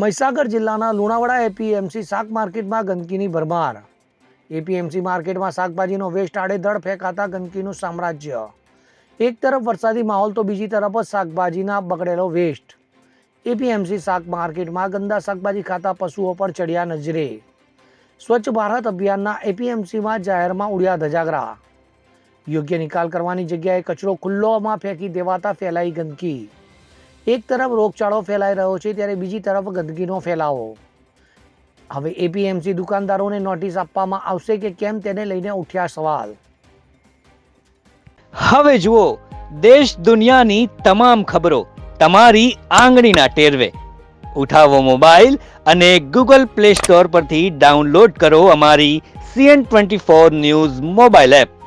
મહીસાગર જિલ્લાના લુણાવાડા એપીએમસી શાક માર્કેટમાં ગંદકીની ભરમાર. એપીએમસી માર્કેટમાં શાકભાજીનો વેસ્ટ આડેધડ ફેંકાતા ગંદકીનું સામ્રાજ્ય. એક તરફ વરસાદી માહોલ તો બીજી તરફ જ શાકભાજીના બગડેલો વેસ્ટ એપીએમસી શાક માર્કેટમાં ગંદા શાકભાજી ખાતા પશુઓ પર ચડ્યા નજરે. સ્વચ્છ ભારત અભિયાનના એપીએમસીમાં જાહેરમાં ઉડ્યા ધજાગરા. યોગ્ય નિકાલ કરવાની જગ્યાએ કચરો ખુલ્લોમાં ફેંકી દેવાતા ફેલાઈ ગંદકી. એક તરફ રોગચાળો ફેલાઈ રહ્યો છે, ત્યારે બીજી તરફ ગંદકીનો ફેલાવો. હવે એપીએમસી દુકાનદારોને નોટિસ આપવામાં આવશે કે કેમ તેને લઈને ઉઠ્યા સવાલ. હવે જુઓ, દેશ દુનિયાની તમામ ખબરો તમારી આંગળીના ટેરવે. ઉઠાવો મોબાઈલ અને ગૂગલ પ્લે સ્ટોર પરથી ડાઉનલોડ કરો અમારી CN twenty four news mobile app.